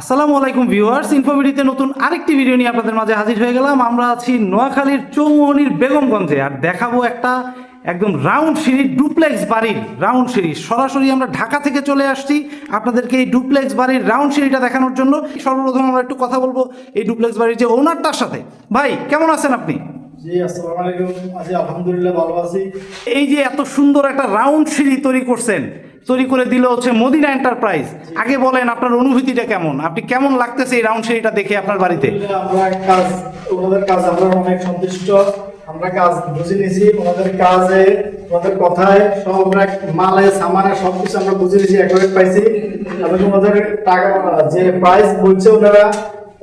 আসসালামু আলাইকুম ভিউয়ার্স ইনফোভিডিতে নতুন আরেকটি ভিডিও নিয়ে আপনাদের মাঝে হাজির হয়ে গেলাম। আমরা আছি নোয়াখালীর চৌমোহনীর বেগমগঞ্জে আর দেখাবো একটা একদম রাউন্ড সিঁড়ি ডুপ্লেক্স বাড়ির রাউন্ড সিঁড়ি। সরাসরি আমরা ঢাকা থেকে চলে আসছি আপনাদেরকে এই ডুপ্লেক্স বাড়ির রাউন্ড সিঁড়িটা দেখানোর জন্য। সর্বপ্রথম আমরা একটু কথা বলব এই ডুপ্লেক্স বাড়ির যে ওনারটার সাথে। ভাই কেমন আছেন আপনি? আলহামদুলিল্লাহ ভালো আছি। এই যে এত সুন্দর একটা রাউন্ড সিঁড়ি তৈরি করছেন তৈরি করে দিল হচ্ছে মদিনা এন্টারপ্রাইজ। আগে বলেন আপনার অনুভূতিটা কেমন? আপনি কেমন লাগতেছে এই রাউন্ড সিঁড়িটা দেখে আপনার বাড়িতে? আমরা কাজ ওনাদের কাজ আমরা অনেক সন্তুষ্ট। আমরা কাজ বুঝে নিয়েছি ওনাদের কাজে ওনাদের কথায় সব আমরা মালে সামানে সব কিছু আমরা বুঝে নিয়েছি অ্যাকুরেট পাইছি। এবং ওনাদের টাকা যে প্রাইস বলছে ওনারা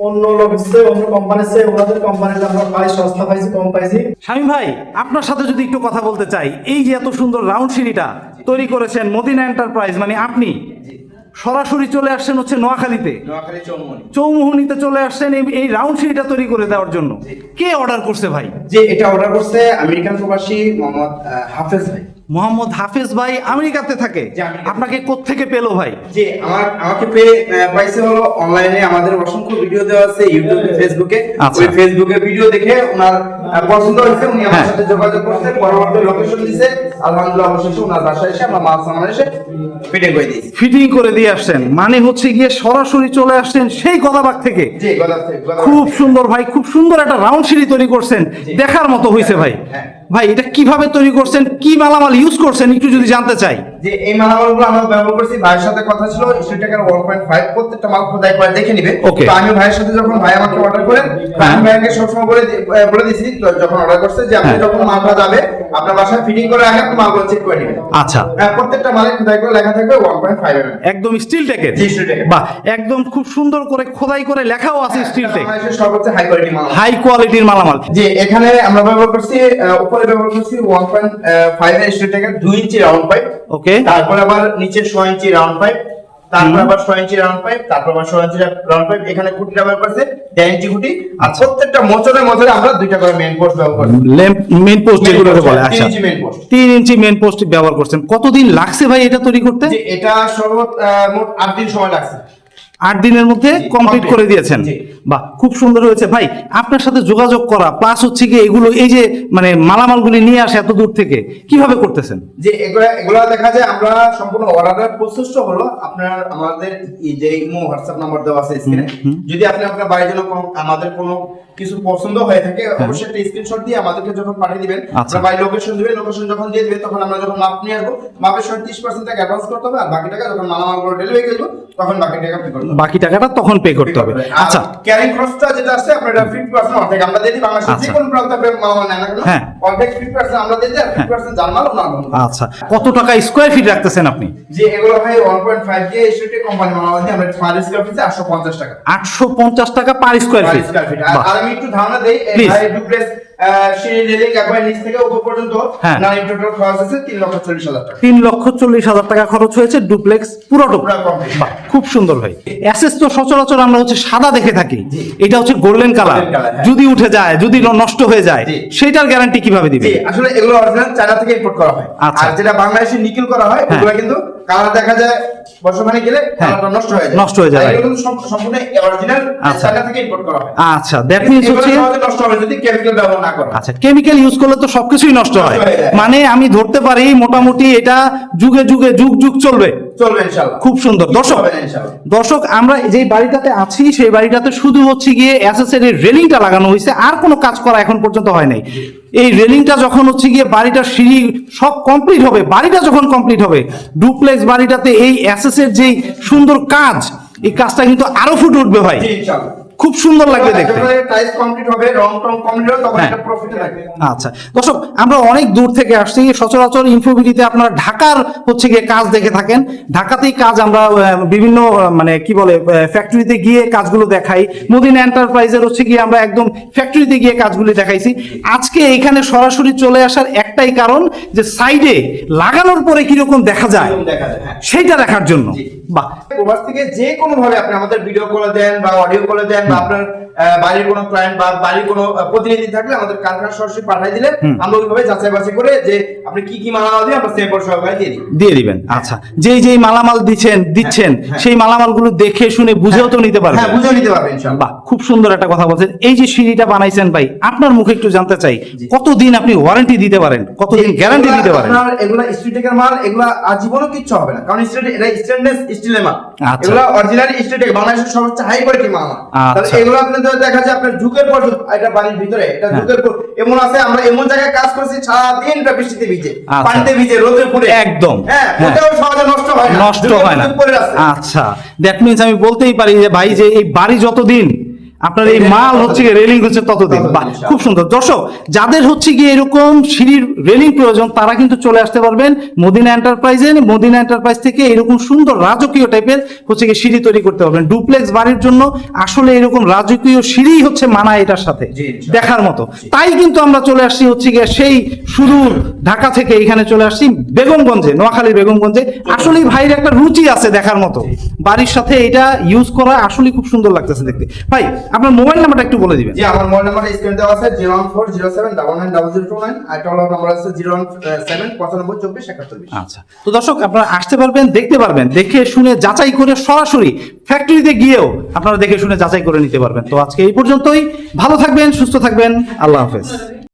অন্য লোক অন্য কোম্পানি ওনাদের কোম্পানিতে আমরা প্রাইস সস্তা পাইছি কম পাইছি। স্বামী ভাই আপনার সাথে যদি একটু কথা বলতে চাই এই যে এত সুন্দর রাউন্ড সিঁড়িটা তৈরি করেছেন মদিনা এন্টারপ্রাইজ মানে আপনি। সরাসরি চলে আসছেন হচ্ছে নোয়াখালীতে। নোয়াখালী চৌমনি চলে আসছেন এই রাউন্ড সিঁড়িটা তৈরি করে দেওয়ার জন্য। কে অর্ডার করছে ভাই? যে এটা অর্ডার করছে আমেরিকান প্রবাসী মোহাম্মদ হাফেজ ভাই। মোহাম্মদ হাফেজ ভাই আমেরিকাতে থাকে। আপনাকে কোত্থেকে পেল ভাই? যে আমার আমাকে পেয়ে পাইছে হলো অনলাইনে আমাদের অসংখ্য ভিডিও দেওয়া আছে ইউটিউবে ফেসবুকে আচ্ছা। ওই ফেসবুকে ভিডিও দেখে ওনার পছন্দ হয়েছে উনি আমার হ্যাঁ। সাথে যোগাযোগ করতে পরবর্তী লোকেশন দিছে। আলহামদুলিল্লাহ অবশেষে ওনার বাসায় এসে আমরা সামান এসে ফিটিং করে দিয়েছি। ফিটিং করে দিয়ে আসছেন। মানে হচ্ছে গিয়ে সরাসরি চলে আসছেন সেই গদাবাগ থেকে। খুব সুন্দর ভাই খুব সুন্দর একটা রাউন্ড সিঁড়ি তৈরি করছেন। দেখার মতো হয়েছে ভাই। হ্যাঁ। ভাই এটা কীভাবে তৈরি করছেন? কি মালামাল ইউজ করছেন? একটু যদি জানতে চাই। যে এই মালামালগুলো আমরা ব্যবহার করছি। ভাইয়ের সাথে কথা ছিল স্ট্রিট টাকার ওয়ান পয়েন্ট ফাইভ প্রত্যেকটা মাল খোদাই করে দেখে নিবে। তো আমি ভাইয়ের সাথে যখন ভাই আমাকে অর্ডার করে হ্যাঁ। আমি ভাইকে সবসময় বলে বলে দিছি যখন অর্ডার করছে যে আপনি হ্যাঁ। যখন মালটা যাবে আপনার বাসায় ফিটিং করে আগে আপনি মালগুলো চেক করে নেবেন। আচ্ছা। প্রত্যেকটা মালে খোদাই করে লেখা থাকবে ওয়ান পয়েন্ট ফাইভ এম একদম স্টিল টেকের জি, take এর। বাহ একদম খুব সুন্দর করে খোদাই করে লেখাও আছে স্টিল টেক সর্বোচ্চ হাই কোয়ালিটি মাল। হাই কোয়ালিটির মালামাল। যে এখানে আমরা ব্যবহার করছি উপরে ব্যবহার করছি ওয়ান পয়েন্ট ফাইভ এর স্ট্রিট টাকার দুই ইঞ্চি রাউন্ড পাইপ ওকে তারপর আবার নিচে ছয় ইঞ্চি রাউন্ড পাইপ তারপর আবার ছয় ইঞ্চি রাউন্ড পাইপ তারপর আবার ছয় ইঞ্চি রাউন্ড পাইপ এখানে খুঁটি ব্যবহার করছে দেড় ইঞ্চি খুঁটি। আর প্রত্যেকটা মোচরে মোচরে আমরা দুইটা করে মেন পোস্ট ব্যবহার করছি মেন পোস্ট যেগুলোকে বলে তিন আচ্ছা। ইঞ্চি মেন পোস্ট তিন ইঞ্চি মেন পোস্ট ব্যবহার করছেন। কতদিন লাগছে ভাই এটা তৈরি করতে? এটা সর্বোচ্চ আহ, মোট আট দিন সময় লাগছে। আট দিনের মধ্যে কমপ্লিট করে দিয়েছেন। বাহ খুব সুন্দর হয়েছে। ভাই আপনার সাথে যোগাযোগ করা প্লাস হচ্ছে কি এগুলো এই যে মানে মালামালগুলি নিয়ে আসে এত দূর থেকে কীভাবে করতেছেন? যে এগুলা এগুলা দেখা যায় আমরা সম্পূর্ণ অর্ডারের প্রসেসটা হলো আপনার আমাদের এই যে ইমো হোয়াটসঅ্যাপ নাম্বার দেওয়া আছে স্ক্রিনে যদি আপনি আপনার বাড়ির জন্য আমাদের কোনো কিছু পছন্দ হয়ে থাকে অবশ্যই একটা স্ক্রিনশট দিয়ে আমাদেরকে যখন পাঠিয়ে দিবেন আচ্ছা। আমরা বাড়ির লোকেশন দিবেন লোকেশন যখন দিয়ে দিবেন তখন আমরা যখন মাপ নিয়ে আসব মাপের সময় তিরিশ পার্সেন্ট টাকা অ্যাডভান্স করতে হবে আর বাকি টাকা যখন মালামালগুলো ডেলিভারি করব তখন বাকি টাকা পে করতে বাকি টাকাটা তখন পে করতে হবে। আচ্ছা। ক্যারিং খরচটা যেটা আছে আপনার এটা ফিফটি পার্সেন্ট অর্ধেক। আমরা দিয়ে দিই বাংলাদেশের আচ্ছা। যে কোনো প্রান্ত আপনি মালামাল নেন না হ্যাঁ। অর্ধেক ফিফটি পার্সেন্ট আমরা দিয়ে দিই আর ফিফটি পার্সেন্ট জানমাল ওনার বন্ধু। আচ্ছা। কত টাকা স্কোয়ার ফিট রাখতেছেন আপনি? যে এগুলো ভাই 1.5 দিয়ে এসিটি কোম্পানি দিয়ে আমরা পার স্কয়ার ফিটে 850 টাকা। আটশো পঞ্চাশ টাকা পার স্কোয়ার ফিট আর আর আমি একটু ধারণা দেই এই ভাই ডুপ্লেক্স সিঁড়ি রেলিং একবার নিচ থেকে উপর পর্যন্ত হ্যাঁ। টোটাল খরচ আছে 3 লক্ষ 40 হাজার টাকা তিন লক্ষ চল্লিশ হাজার টাকা খরচ হয়েছে ডুপ্লেক্স পুরোটা পুরো কমপ্লিট বাহ, খুব সুন্দর ভাই অ্যাসেস তো সচরাচর আমরা হচ্ছে সাদা দেখে থাকি এটা হচ্ছে গোল্ডেন কালার হ্যাঁ। যদি উঠে যায় যদি নষ্ট হয়ে যায়। সেটার গ্যারান্টি কীভাবে দিবে আসলে এগুলো অরিজিনাল চায়না থেকে ইম্পোর্ট করা হয় আচ্ছা। আর যেটা বাংলাদেশে নিকেল করা হয় হ্যাঁ। ওগুলো কিন্তু কালার দেখা যায় বর্ষমানে গেলে হ্যাঁ। কালারটা নষ্ট হয়ে যায়। নষ্ট হয়ে যায়, এগুলো সম্পূর্ণ অরিজিনাল আচ্ছা। চায়না থেকে ইম্পোর্ট করা হয়। আচ্ছা দ্যাট মিনস হচ্ছে নষ্ট হবে যদি কেমিক্যাল ব্যবহার না করা। আচ্ছা কেমিক্যাল ইউজ করলে তো সবকিছুই নষ্ট হয়। মানে আমি ধরতে পারি মোটামুটি এটা যুগে যুগে যুগ যুগ চলবে। চলবে ইনশাআল্লাহ। খুব সুন্দর। দর্শক। দর্শক আমরা যে বাড়িটাতে আছি সেই বাড়িটাতে শুধু হচ্ছে গিয়ে অ্যাসেসের রেলিংটা লাগানো হয়েছে। আর কোনো কাজ করা এখন পর্যন্ত হয় নাই। এই রেলিংটা যখন হচ্ছে গিয়ে বাড়িটা সিঁড়ি সব কমপ্লিট হবে, বাড়িটা যখন কমপ্লিট হবে ডুপ্লেক্স বাড়িটাতে এই অ্যাসেসের যেই সুন্দর কাজ, এই কাজটা কিন্তু আরও ফুটে উঠবে ভাই। খুব সুন্দর লাগবে দেখতে। কমপ্লিট হবে রং টং কমপ্লিট হবে তখন হ্যাঁ। একটা প্রফিটে থাকবে আচ্ছা। দর্শক আমরা অনেক দূর থেকে আসছি সচরাচর ইনফোবিডিতে আপনারা ঢাকার হচ্ছে গিয়ে কাজ দেখে থাকেন। ঢাকাতেই কাজ আমরা বিভিন্ন মানে কি বলে ফ্যাক্টরিতে গিয়ে কাজগুলো দেখাই। মদিনা এন্টারপ্রাইজের হচ্ছে গিয়ে আমরা একদম ফ্যাক্টরিতে গিয়ে কাজগুলি দেখাইছি। আজকে এখানে সরাসরি চলে আসার একটাই কারণ যে সাইডে লাগানোর পরে কীরকম দেখা যায় এরকম দেখা যায় হ্যাঁ। দেখার জন্য। বাহ। প্রবাস থেকে যে কোনো ভাবে আপনি আমাদের ভিডিও কলে দেন বা অডিও কলে দেন ক্লায়েন্ট বা আপনার বাড়ির কোনো ক্লায়েন্ট বা বাড়ির কোনো প্রতিনিধি থাকলে আমাদের কারখানা সরাসরি পাঠিয়ে দিলে আমরা ওইভাবে যাচাই বাছাই করে যে আপনি কি কি মালামাল দিয়ে আমরা সহকারে দিয়ে দিই। দিয়ে দিবেন আচ্ছা। যেই যেই মালামাল দিচ্ছেন দিচ্ছেন হ্যাঁ। সেই মালামালগুলো দেখে শুনে বুঝেও তো নিতে পারবেন। হ্যাঁ বুঝে নিতে পারবেন ইনশাআল্লাহ। বাহ খুব সুন্দর একটা কথা বলছেন। এই যে সিঁড়িটা বানাইছেন ভাই আপনার মুখে একটু জানতে চাই কতদিন আপনি ওয়ারেন্টি দিতে পারেন? কতদিন গ্যারান্টি দিতে পারেন? আপনার এগুলা মাল এগুলা আজীবনও কিচ্ছু হবে না। কারণ স্ট্রিট এটা স্টেনলেস স্টিলের মাল। আচ্ছা। এগুলা অরিজিনাল বাংলাদেশের সবচেয়ে হাই কোয়ালিটি মাল। তাহলে আচ্ছা। এগুলো আপনি দেখা যায় আপনার যুগের পর এটা বাড়ির ভিতরে এটা হ্যাঁ। যুগের পর এমন আছে আমরা এমন জায়গায় কাজ করছি সারাদিন এটা বৃষ্টিতে ভিজে আচ্ছা। পানিতে ভিজে রোদে পুড়ে একদম। হ্যাঁ হ্যাঁ। ওটাও সহজে নষ্ট হয় না নষ্ট হয় না আচ্ছা দ্যাট মিন্স আমি বলতেই পারি যে ভাই যে এই বাড়ি যতদিন আপনার এই মাল হচ্ছে গিয়ে রেলিং হচ্ছে ততদিন। খুব সুন্দর। দর্শক যাদের হচ্ছে গিয়ে এরকম সিঁড়ির রেলিং প্রয়োজন তারা কিন্তু চলে আসতে পারবেন মদিনা এন্টারপ্রাইজে মদিনা এন্টারপ্রাইজ থেকে এরকম সুন্দর রাজকীয় টাইপের হচ্ছে গিয়ে সিঁড়ি তৈরি করতে পারবেন। ডুপ্লেক্স বাড়ির জন্য আসলে এরকম রাজকীয় সিঁড়ি হচ্ছে মানায় এটার সাথে দেখার মতো। তাই কিন্তু আমরা চলে আসছি হচ্ছে গিয়ে সেই সুদূর ঢাকা থেকে এখানে চলে আসছি বেগমগঞ্জে নোয়াখালীর বেগমগঞ্জে। আসলে ভাইয়ের একটা রুচি আছে দেখার মতো। বাড়ির সাথে এটা ইউজ করা আসলে খুব সুন্দর লাগতেছে দেখতে। ভাই আপনার মোবাইল নাম্বারটা একটু বলে দিবেন। জি আমার মোবাইল নাম্বার স্ক্রিনে দেওয়া আছে zero one four zero seven double nine double zero two nine আর একটা নাম্বার আছে জিরো ওয়ান সেভেন পঁচানব্বই চব্বিশ একাত্তর আচ্ছা তো দর্শক আপনারা আসতে পারবেন দেখতে পারবেন দেখে শুনে যাচাই করে সরাসরি ফ্যাক্টরিতে গিয়েও আপনারা দেখে শুনে যাচাই করে নিতে পারবেন। তো আজকে এই পর্যন্তই। ভালো থাকবেন সুস্থ থাকবেন। আল্লাহ হাফেজ।